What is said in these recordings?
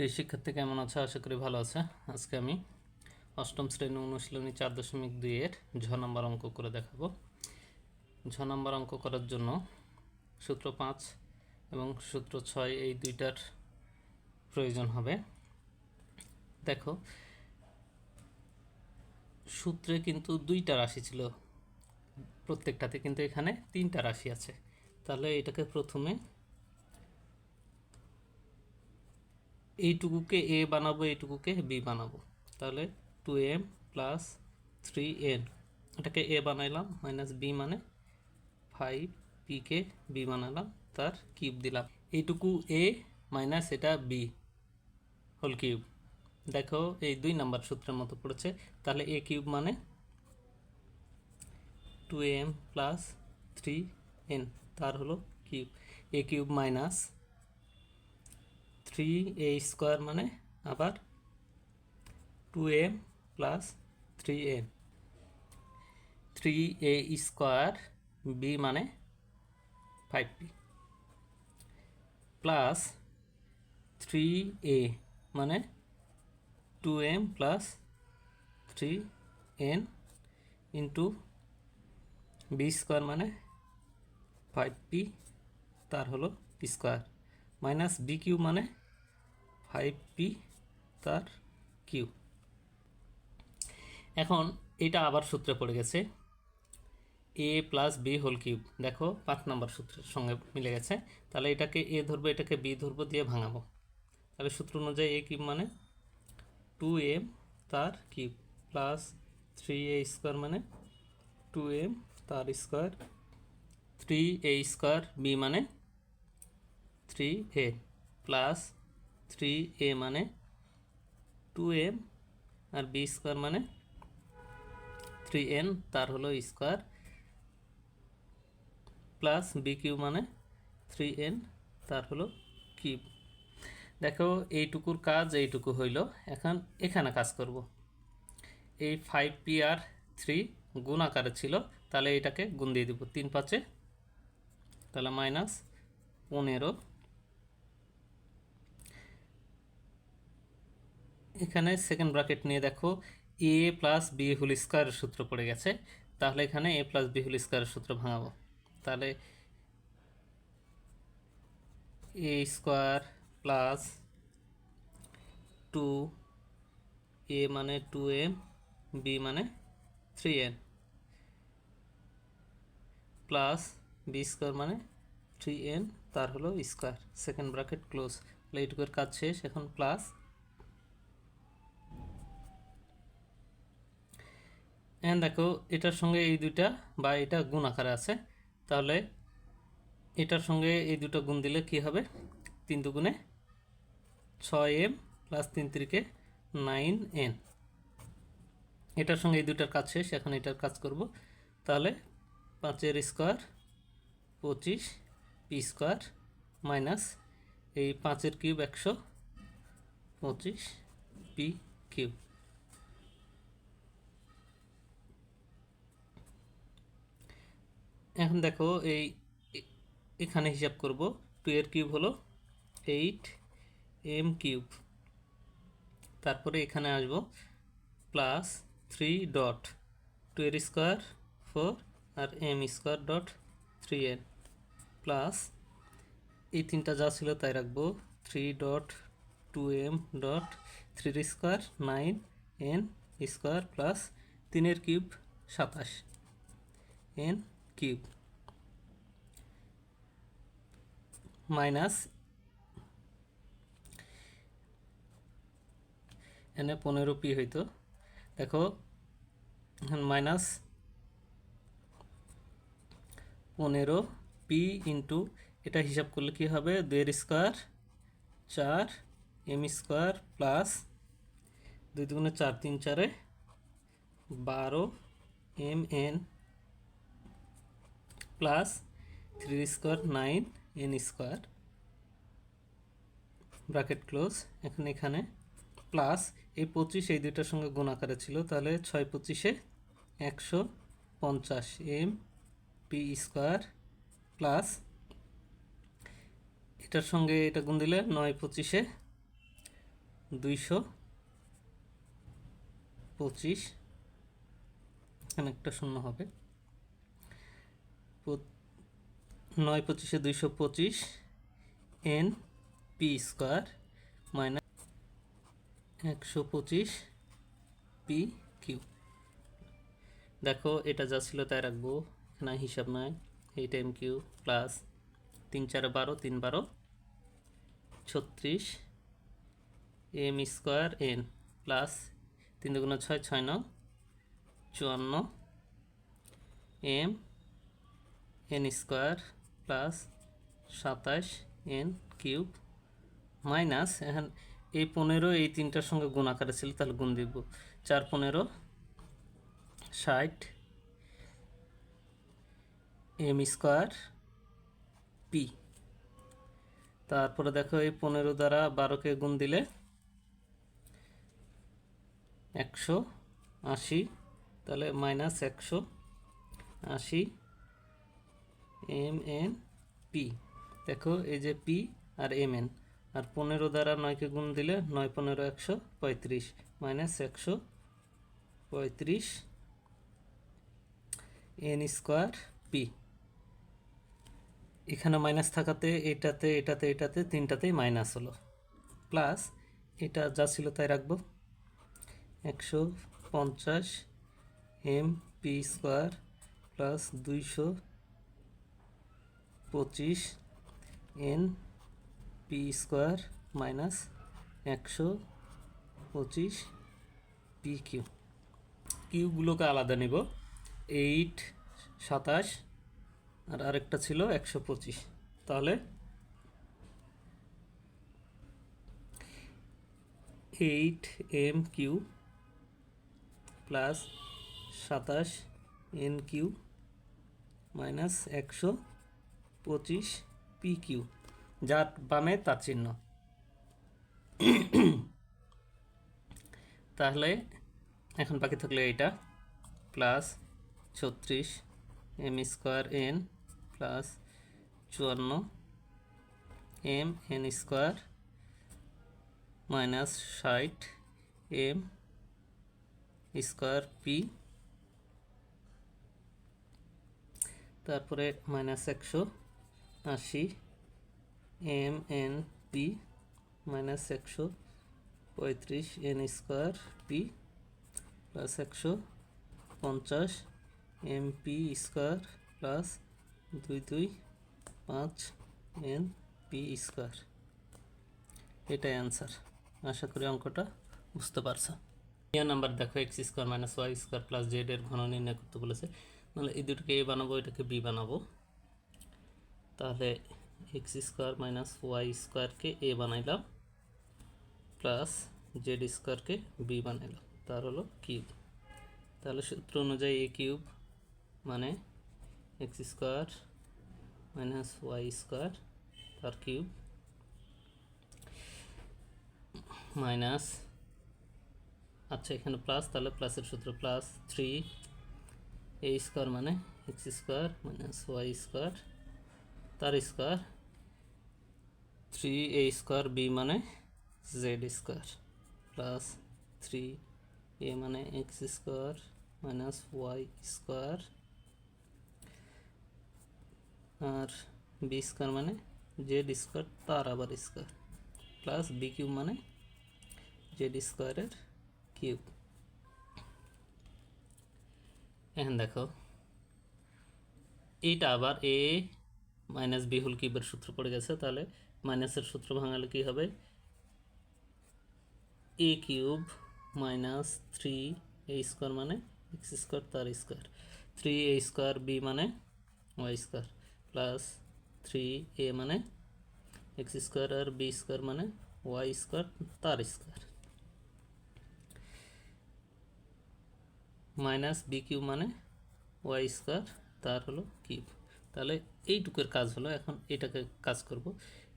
প্রিয় শিক্ষার্থী, কেমন আছে? আশা করি ভালো আছে। আজকে আমি অষ্টম শ্রেণি অনুশীলনী চার দশমিক দুইয়ের ঝ নম্বর অঙ্ক করে দেখাবো। ঝ নম্বর অঙ্ক করার জন্য সূত্র পাঁচ এবং সূত্র ছয় এই দুইটার প্রয়োজন হবে। দেখো, সূত্রে কিন্তু দুইটা রাশি ছিল, প্রত্যেকটাতে কিন্তু এখানে তিনটা রাশি আছে। তাহলে এটাকে প্রথমে এইটুকুকে এ বানাবো, এইটুকুকে বি বানাবো। তাহলে two M plus three N এটাকে এ বানাইলাম মাইনাস বি মানে ফাইভ পিকে বি বানালাম, তার কিউব দিলাম। এইটুকু এ মাইনাস এটা বি হোল কিউব দেখো, এই দুই নাম্বার সূত্রের মতো পড়েছে। তাহলে এ কিউব মানে two M plus three N তার হলো cube A cube minus three A square মানে আবার two M plus three N three A square B মানে five P plus three A মানে two M plus three N into B square মানে five P তার হলো square minus B cube মানে five P তার cube. এখন এটা আবার সূত্রে পড়ে গেছে। A plus B whole cube. দেখো, পাঁচ নম্বর সূত্রের সঙ্গে মিলে গেছে। তাহলে এটাকে এ ধরবো, এটাকে বি ধরবো, দিয়ে ভাঙাবো। তাহলে সূত্র অনুযায়ী এ কিউব মানে টু এম তার cube plus three A square মানে টু এম তার square three A square B মানে three A plus three A মানে টু এম আর বি স্কোয়ার মানে থ্রি এন, তার হলো স্কোয়ার, প্লাস বি কিউ মানে থ্রি এন, তার হলো কিউব। দেখো, এইটুকুর কাজ এইটুকু হইল। এখন এখানে কাজ করব। এই ফাইভ পি আর থ্রি গুণ আকারে ছিল, তাহলে এটাকে গুণ দিয়ে দিব তিন পাঁচে, তাহলে মাইনাস পনেরো। এখানে সেকেন্ড ব্র্যাকেট নিয়ে দেখো এ প্লাস বি হোল স্কোয়ারের সূত্র পড়ে গেছে। তাহলে এখানে এ প্লাস বি হোল স্কোয়ারের সূত্র ভাঙাবো। তাহলে A square plus two A মানে টু এম বি মানে three N plus B square মানে থ্রি এন তার হলো স্কোয়ার সেকেন্ড ব্র্যাকেট ক্লোজ তাহলে এইটুকুর কাজ শেষ। এখন প্লাস এখন দেখো, এটার সঙ্গে এই দুইটা বা এটা গুণ আকারে আছে। তাহলে এটার সঙ্গে এই দুটো গুণ দিলে কি হবে? তিন দুগুণে ছয় এম প্লাস তিন তিরিকে নাইন এন। এটার সঙ্গে এই দুটার কাজ শেষ, এখন এটার কাজ করব। তাহলে পাঁচের স্কোয়ার পঁচিশ, পি স্কোয়ার মাইনাস এই পাঁচের কিউব একশো পঁচিশ পি কিউব। এখন দেখো এই এখানে হিসাব করব। টু এর কিউব হলো এইট এম কিউব তারপরে এখানে আসব প্লাস থ্রি ডট টু এর স্কোয়ার ফোর আর M square dot three N plus এই তিনটা যা ছিল তাই রাখব। Three dot two M dot থ্রির square nine N square plus তিনের কিউব সাতাশ। এন কিউব মাইনাস এনে পনেরো পি হইতো। দেখো মাইনাস পনেরো পি ইন্টু এটা হিসাব করলে কি হবে? দুইয়ের স্কোয়ার চার এম স্কোয়ার প্লাস দুই দুগুণে চার তিন চারে বারো M N plus three square nine N square bracket close এখন এখানে প্লাস এই পঁচিশ এই দুইটার সঙ্গে গুণ আকারে ছিল, তাহলে ছয় পঁচিশে একশো পঞ্চাশ এম পি স্কোয়ার প্লাস এটার সঙ্গে এটা গুণ দিলে নয় পঁচিশে দুইশো পঁচিশ এখানে একটা শূন্য হবে। নয় পঁচিশে দুইশো পঁচিশ, এন পি স্কোয়ার মাইনাস একশো পঁচিশ পি কিউ। দেখো, এটা যা ছিল তাই রাখব। এখানে হিসাব নয় এইট এম কিউ প্লাস তিন চারে বারো, তিন বারো, ছত্রিশ, এম স্কোয়ার এন প্লাস তিন দুগুণ ছয় ছয় ন চুয়ান্ন, এম এন স্কোয়ার প্লাস সাতাশ এন কিউব মাইনাস এখন এই পনেরো এই তিনটার সঙ্গে গুণ আকারে ছিল, তাহলে গুণ দিব চার পনেরো ষাট এম স্কোয়ার পি তারপরে দেখো এই পনেরো দ্বারা বারোকে গুণ দিলে একশো আশি, তাহলে মাইনাস একশো আশি এম এন পি। দেখো, এই যে পি আর এম এন। আর পনেরো দ্বারা নয়কে গুণ দিলে নয় পনেরো একশো পঁয়ত্রিশ মাইনাস একশো পঁয়ত্রিশ এন স্কোয়ার পি। এখানে মাইনাস থাকাতে, এটাতে এটাতে এটাতে, তিনটাতেই মাইনাস হলো। প্লাস এটা যা ছিল তাই রাখব। একশো পঞ্চাশ এম পি স্কোয়ার প্লাস দুইশো পঁচিশ এন পি স্কোয়ার মাইনাস একশো পঁচিশ পি কিউ। কিউগুলোকে আলাদা নেব। এইট, সাতাশ, আর আরেকটা ছিল একশো পঁচিশ। তাহলে এইট এম কিউ প্লাস সাতাশ এন কিউ মাইনাস একশো পঁচিশ পি কিউ যার বামে তার চিহ্ন। তাহলে এখন বাকি থাকল এইটা প্লাস ছত্রিশ এম স্কোয়ার এন প্লাস চুয়ান্ন এম এন স্কোয়ার মাইনাস ষাট এম স্কোয়ার পি তারপরে মাইনাস একশো আশি, এম এন পি মাইনাস একশো পঁয়ত্রিশ, এন স্কোয়ার পি প্লাস একশো পঞ্চাশ, এম পি স্কোয়ার প্লাস দুই দুই পাঁচ এন পি স্কোয়ার। এটাই অ্যান্সার আশা করি অঙ্কটা বুঝতে পারছ। ইয়া নাম্বার দেখো, X square minus Y square plus Z এর ঘন নির্ণয় করতে বলেছে। নাহলে এই দুটোকে এ বানাবো, এটাকে বি বানাবো। তাহলে এক্স স্কোয়ার মাইনাস ওয়াই স্কোয়ারকে এ বানাইলাম প্লাস জেড স্কোয়ারকে বি বানাইলাম। তার হলো কিউব তাহলে সূত্র অনুযায়ী এ কিউব মানে X square minus Y square তার কিউব মাইনাস আচ্ছা এখানে প্লাস তাহলে প্লাসের সূত্র প্লাস থ্রি এ স্কোয়ার মানে X square minus Y square তার square three A square B মানে Z square plus three A মানে X square minus Y square আর বি স্কোয়ার মানে জেড স্কোয়ার তার আবার স্কোয়ার প্লাস বি কিউব মানে Z স্কোয়ারের cube এখন দেখো, এইটা আবার এ মাইনাস বি হোল কিউবের সূত্র পড়ে গেছে, তাহলে মাইনাসের সূত্র ভাঙালে কি হবে? A cube minus three A square মানে এক্স স্কোয়ার তার square three A square B মানে Y square plus three A মানে এক্স স্কোয়ার আর বি স্কোয়ার মানে ওয়াই স্কোয়ার তার স্কোয়ার মাইনাস বি কিউ মানে ওয়াই স্কোয়ার তার হলো কিউব। তাহলে এইটুকুর কাজ হলো, এখন এটাকে কাজ করব।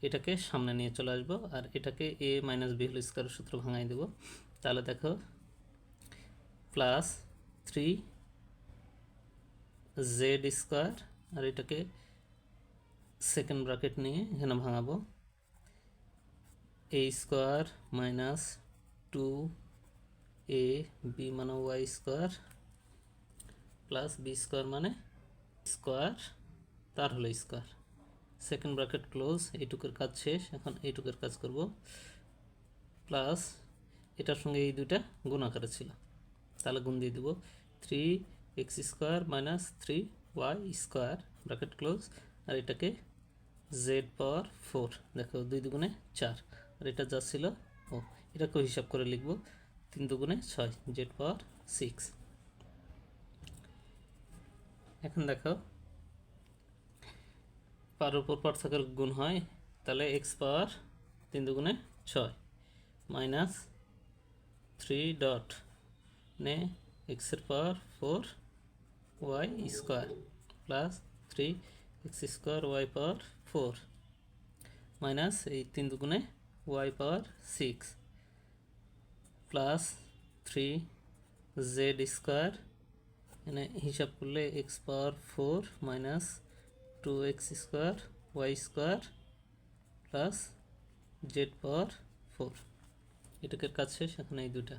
এটাকে সামনে নিয়ে চলে আসব আর এটাকে এ মাইনাস বি হোল স্কোয়ারের সূত্র ভাঙাই দেবো। তাহলে দেখো, প্লাস থ্রি জেড স্কোয়ার আর এটাকে সেকেন্ড ব্র্যাকেট নিয়ে এখানে ভাঙাবো। A square minus two A B মানে Y square, plus B square মানে স্কোয়ার। তার হলো স্কোয়ার সেকেন্ড ব্র্যাকেট ক্লোজ এইটুকুর কাজ শেষ, এখন এইটুকুর কাজ করব। প্লাস এটার সঙ্গে এই দুইটা গুণ আকারে ছিল। তাহলে গুণ দিয়ে দেবো three x square minus three y square bracket close আর এটাকে জেড পাওয়ার ফোর দেখো দুই দুগুণে চার। আর এটা যা ছিল, ও, এটাকেও হিসাব করে লিখব তিন দুগুণে ছয় জেড পাওয়ার সিক্স এখন দেখো পার উপর পার থাকার গুণ হয়, তাহলে এক্স পাওয়ার তিন দুগুণে ছয় মাইনাস থ্রি ডট নে এক্সের power four y square plus three x square y power four minus এই তিন দুগুণে y power six plus three z square, এখানে হিসাব করলে x power four minus two x square y square plus z power four এটাকে কাজ শেষ, এখন এই দুটা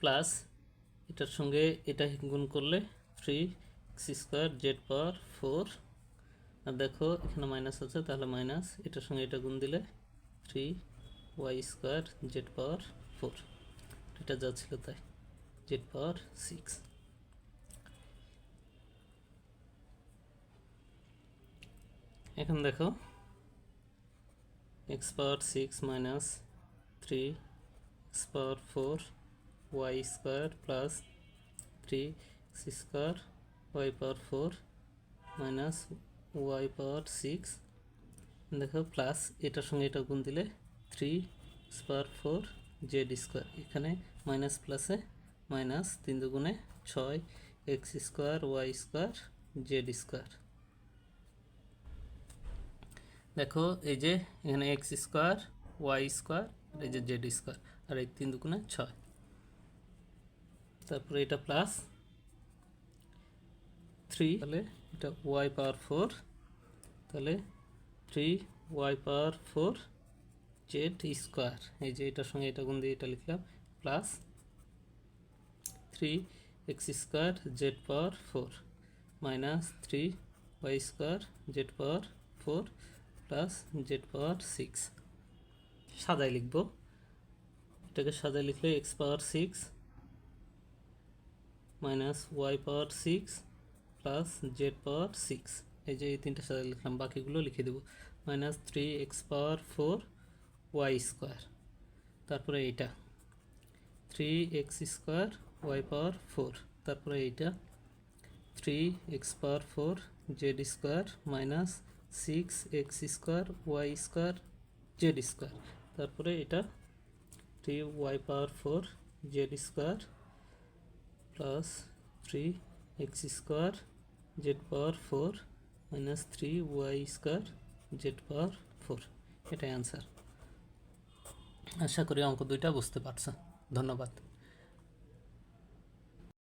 প্লাস এটার সঙ্গে এটা গুণ করলে three x square z power four আর দেখো, এখানে মাইনাস আছে, তাহলে মাইনাস এটার সঙ্গে এটা গুণ দিলে three y square z power four এটা যা ছিল তাই জেড পাওয়ার সিক্স এখন দেখো x power six minus three x power four y square plus three x square y power four minus y power six দেখো প্লাস এটার সঙ্গে এটা গুণ দিলে three x power four z square এখানে minus প্লাসে মাইনাস তিন দুগুণে ছয় x square y square z square দেখো, এই যে এখানে এক্স স্কোয়ার ওয়াই স্কোয়ার এই যে জেড স্কোয়ার আর এই তিন দুগুণে ছয়। তারপরে এটা প্লাস থ্রি তাহলে এটা ওয়াই পাওয়ার ফোর তাহলে three y power four z square এই যে এটার সঙ্গে এটা গুণ দিয়ে এটা লিখলাম plus three x square z power four minus three y square z power four plus z power six সাদায় লিখব। এটাকে সাদায় লিখলে x power six minus y power six plus z power six এই যে এই তিনটা সাদায় লিখলাম, বাকিগুলো লিখে দেবো। Minus three x power four y square তারপরে এইটা। Three x square y power four তারপরে এইটা। Three x power four z square minus six x square y square z square তারপরে এটা three y power four z square plus three x square z power four minus three y square z power four এটাই answer আশা করি অঙ্ক দুইটা বুঝতে পারছ। ধন্যবাদ।